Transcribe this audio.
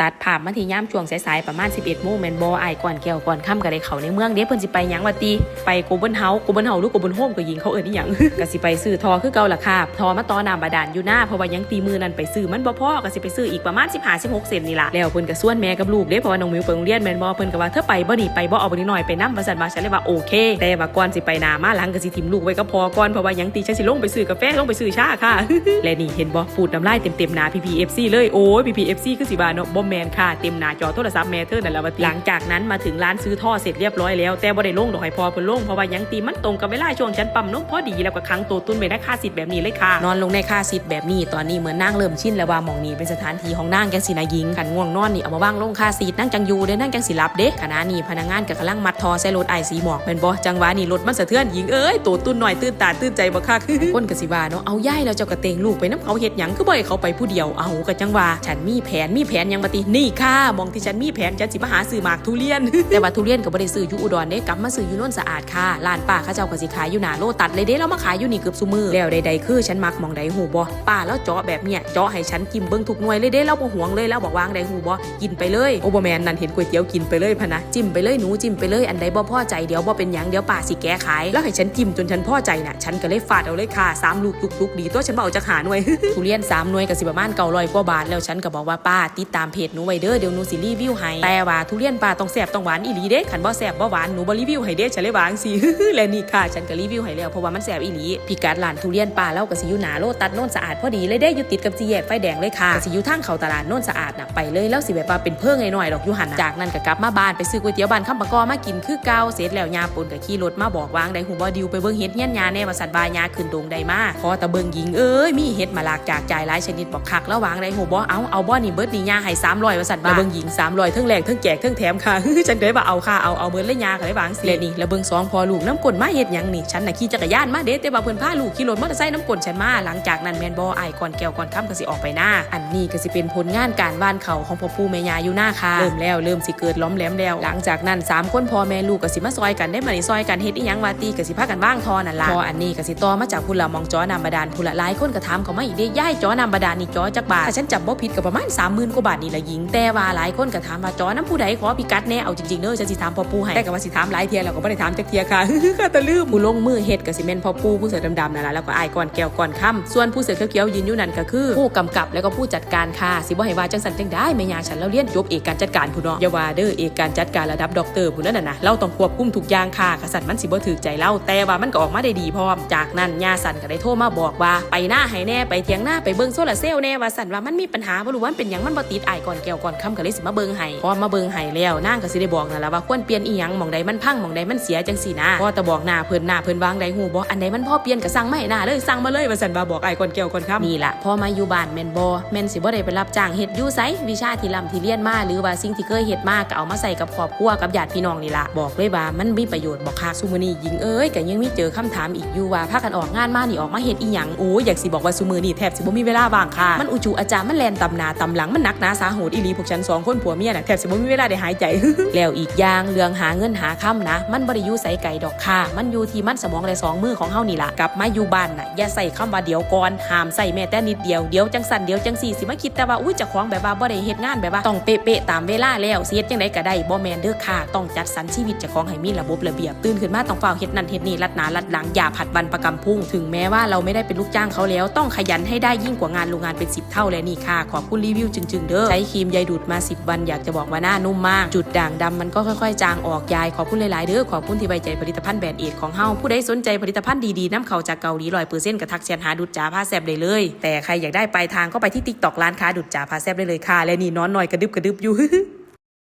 ตัดภาพมาที่ย่ามช่วงสายๆประมาณ 11โมงแมนบอไอก่อนแก้วก่อนค่ำก็ได้เขาในเมืองเด้เพิ่นสิไปหยังวะตีไปโกบนเฮาโกบนเฮาหรือโกบนโฮมก็ยิงเขาเอิ้นอีหยังก็สิไปซื้อทอคือเก่าล่ะค่ะทอมาต่อน้ำบาดาลอยู่หน้าเพราะว่ายังตีมือนั้นไปซื้อมันบ่พอก็สิไปซื้ออีกประมาณ15 16เซนนี่ล่ะแล้วเพิ่นก็ส่วนแม่กับลูกเด้เพราะว่าน้องมิวไปโรงเรียนแมนบ่เพิ่นก็ว่าเธอไปบ่นี่ไปบ่เอาบ่นี่หน่อยไปนำว่าซั่นว่าฉันเลยว่าโอเค แต่ว่าก่อนสิไปนามาหลังก็สิทิมลูกไว้ก็พอก่อนเพราะว่ายังตีฉันสิลงไปซื้อกาแฟลงไปซื้อชาค่ะและนี่เห็นบ่ปูดน้ำลายเต็มๆหน้า PPFC เลยโอ้ย PPFC คือสิบาเนาะบ่แมนค่ะเต็มหน้าจอโทรศัพท์แม่เธอนั่นแหละว่าติหลังจากนั้นมาถึงร้านซื้อท่อเสร็จเรียบร้อยแล้วแต่บ่ได้ลงดอกให้พอเพิ่นลงเพราะว่ายังตีมันตรงกับเวลาช่วงฉันปั๊มนมพอดีแล้วก็ค้างตัวตุ้นไว้ในค่าสิทธิ์แบบนี้เลยค่ะ นอนลงในค่าสิทธิ์แบบนี้ตอนนี้เหมือนนั่งเริ่มชินแล้วว่าหมองนี้เป็นสถานที่ของนางจังสินะยิงขันง่วงนอนนี่เอามาว่างลงค่าสิทธิ์นั่งจังอยู่เด้นั่งจังสิรับเด้ขณะนี้พนักงานก็กำลังมัดทอใส่รถไอสีหมอกเป็นบ่จังหวะนี้รถมันสะเทือนยิงเอ้ยตัวตุ้นหน่อยตื่นตาตื่นใจบ่คักคนกสิว่าเนาะเอาย่ายแล้วเจ้ากระเตงลูกไปน้ำเขาเฮ็ดหยังคือบ่ให้เขาไปผู้เดียวเอากะจังหว่าฉันมีแผนมีแผนยังบ่ตินี่ค่ะมองที่ฉันมีแผนฉันสิมาหาซื้อหมากทุเรียน แต่ว่าทุเรียนก็บ่ได้ซื้ออยู่อุดรเด้กลับมาซื้ออยู่น่นสะอาดค่ะร้านป้าเขาเจ้าก็สิขายอยู่หนาโลตัดเลยเด้แล้วมาขายอยู่นี่เกือบซุมือแล้วใดๆคือฉันมักมองใดหูบ่ป้าแล้วเจาะแบบเนี้ยเจาะให้ฉันกินเบิ่งทุกหน่วยเลยเด้แล้วบ่ห่วงเลยแล้วบอกวางใดหูบ่กินไปเลยโอบ่แมนนั่นเห็นก๋วยเตี๋ยวกินไปเลยพะนะจิ้มไปเลยหนูจิ้มไปเลยอันใดบ่พอใจเดี๋ยวบ่เป็นหยังเดี๋ยวป้าสิแก้ขายแล้วให้ฉันจิ้มจนฉันพอใจน่ะฉันก็เลยฟาดเอาเลยค่ะสามลูกตุกๆดีตัวฉันบ่เอาจักหาหน่วยทุเรียนสามหน่วยก็สิประมาณ900กว่าบาทแล้วฉันก็บอกว่าป้าติดตามเพจจหนูไว้เด้อเดี๋ยวหนูสิรีวิวให้แต่ว่าทุเรียนป้าต้องแซ่บต้องหวานอีหลีเด้คันบ่แซ่บบ่หวานหนูบ่รีวิวให้เด้ฉันเลยวางสิและนี่ค่ะฉันก็รีวิวให้แล้วเพราะว่ามันแซ่บอีหลีพิกัดร้านทุเรียนป้าแล้วก็สิอยู่หนาโลตัดโน่นสะอาดพอดีเลยได้อยู่ติดกับสี่แยกไฟแดงเลยค่ะสิอยู่ทางเขาตลาดโน่นสะอาดน่ะไปเลยแล้วสิแบบว่าเป็นเพิ่งหน่อยๆดอกอยู่หันจากนั้นก็กลับมาบ้านไปซื้อก๋วยเตี๋ยวบ้านคำปะกอมากินคือเก่าเสร็จแล้วยาปนก็ขี่รถมาบอกวางได้หูบ่ดิวไปเบิ่งเฮ็ดเฮี้ยนยาแน่ว่าสัตว์บายาขึ้นดงได้มาพอตะเบิ่งหญิงเอ้ยมีเฮ็ดมาลากจากจ่ายหลายชนิดบอกคักแล้ววางได้หูบ่เอาเอาบ่นี่เบิดนี่ยาให้ซ้ำ300ว่าสัตว์บาเบิ่งหญิง300เทั้งแลกเทั้งแจกเทั้งแถมค่ะฉันก็เลยว่าเอาค่ะเอาเอาเบิดเลยยาก็เลยวางสิและนี่แล้วเบิ่งสองพอลูกน้ำกลมาเฮ็ดหยังนี่ฉันน่ะขี่จักรยานมาเด้แต่ว่าเพิ่นพาลูกขี่รถมอเตอร์ไซค์น้ำกลฉันมาหลังจากนั้นแม่นบ่อ้ายก่อนแก้วก่อนค่ำก็สิออกไปหน้า อันนี้ก็สิเป็นผลงานการบ้านเขาของพ่อปู่แม่ย่าอยู่หน้าค่ะเริ่มแล้วเริ่มสิเกิดล้อมแหลมแล้ว หลังจากนั้นสามคนพ่อแม่ลูกก็สิมาซอยกันได้มานี่ซอยกันเฮ็ดอีหยังว่าตีก็สิพากันว่างทอนั่นล่ะพออันนี้ก็สิต่อมาจากพุ่นละมองจอน้ำบาดาลพุ่นละหลายคนก็ถามเขามาอีกเด้ย่ายจอน้ำบาดาลนี่จอจักบาทถ้าฉันจำบ่ผิดก็ประมาณ30,000กว่าบาทนี่ละหญิงแต่ว่าหลายคนก็ถามว่าจอน้ำผู้ใดขอพิกัดแน่เอาจริงๆเด้อฉันสิถามพ่อปูให้แต่ก็ว่าสิถามหลายเทียแล้วก็บ่ได้ถามจักเทียค่ะก็ตะลืมผู้ลงมือเฮ็ดก็สิแม่นพ่อปูผู้เสือดำๆนั่นแหละแล้วก็อายก่อนแก้วก่อนค่ำส่วนผู้เสือเขียวๆยืนอยู่นั่นก็คือผู้กำกับแล้วก็ผู้จัดการค่ะสิบ่ให้ว่าจังสันจังได้แม่ยาฉันแล้วเรียนจบเอกการจัดการผู้นาะอย่าว่าเด้อเอกการจัดการระดับด็อกเตอร์ผู้นั้นน่ะนะเราต้องควบคุมทุกอย่างค่ะกษัตริย์มันสิบ่ถือใจเราแต่ว่ามันก็ออกมาได้ดีพร้อม จากนั้นยาสันก็ได้โทรมาบอกว่าไปหน้าให้แน่ไปเทียงหน้าไปเบิ่งโซลาเซลล์แน่ว่าสันว่ามันมีปัญหาบ่รู้ว่ามันเป็นหยังมันบ่ติดอายก่อนแก้วก่อนคำก็เลยสิมาเบิ่งให้พอมาเบิ่งให้แล้วนางก็สิได้บอกนั่นละว่าควรเปลี่ยนอีหยังหม่องใดมันพังหม่องใดมันเสียจังซี่นะพอต่บอกหน้าเพิ่นหน้าเพิ่นวางใดฮู้บ่อันใดมันพ่อเปลี่ยนก็สั่งมาให้หน้าเลยสั่งมาเลยว่าสันว่าบอกไอ้ก่อนแก้วก่อนคำนี่ล่ะพอมาอยู่บ้านแม่นบ่แม่นสิบ่ได้ไปรับจ้างเฮ็ดอยู่ไสวิชาที่ร่ำที่เรียนมาหรือว่าสิ่งที่เคยเฮ็ดมาก็เอามาใส่กับครอบครัวกับญาติพี่น้องนี่ล่ะบอกเลยว่ามันมีประโยชน์บอกคักซุมื้อนี้หญิงเอ้ยก็ยังมีเจอคำถามอีกอยู่ว่าพากันออกงานมานี่ออกมาเฮ็ดอีหยังโอ้ยอยากสิบอกว่าซุมื้อนี้แทบสิบ่มีเวลาว่างค่ะมันอุจุอาจารย์มันแลนตำนาตำหลังมันหนักหนาสาหสอีหลีพวกฉันสองคนผัวเมียน่ะแทบสิบ่มีเวลาได้หายใจ แล้วอีกอย่างเรื่องหาเงินหาค่ำนะ มันบ่ได้อยู่ใส่ไก่ดอกค่ะ มันอยู่ที่มันสมองและสองมือของเฮานี่ล่ะกลับมาอยู่บ้านน่ะอย่าใส่คำว่าเดี๋ยวก่อนห้ามใส่แม้แต่นิดเดียวเดี๋ยวจังสั่นเดี๋ยวจังสี่สิมาคิดแต่ว่าอุ้ยจะของแบบว่าบ่ได้เฮ็ดงานแบบว่าต้องเป๊ะๆตามเวลาแล้วเฮ็ดจังไดก็ได้บ่แมนเด้อค่ะต้องจัดสรรชีวิตเจ้าของให้มีระบบระเบียบตื่นขึ้นมาต้องเฝ้าเฮ็ดนั่นเฮ็ดนี่ลัดหนาลัดหลังอย่าผัดวันประกำพุ่งถึงแม้ว่าเราไม่ได้เป็นลูกจ้างเขาแล้ว ต้องขยันให้ได้ยิ่งกว่างานโรงงานเป็น10เท่าและนี่ค่ะขอบคุณรีวิวจึงๆเด้อใช้ครีมใยดูดมา 10 วันอยากจะบอกว่าหน้านุ่มมาก จุดด่างดำมันก็ค่อยๆ จางออกยายขอบคุณหลายๆเด้อขอบคุณที่ไว้ใจผลิตภัณฑ์แบรนด์เอทของเฮาผู้ใดสนใจผลิตภัณฑ์ดีๆน้ำเข่าจากเกาหลีลอยเปอร์เซ็นต์กระทักแชนหาดูดจ่าผ้าแซบได้เลย แต่ใครอยากได้ปลายทางก็ไปที่ติ๊กตอกร้านค้าดูดจ่าผ้าแซบได้เลยค่ะและนี่น้อนหน่อยกระดึบกระดึบอยู่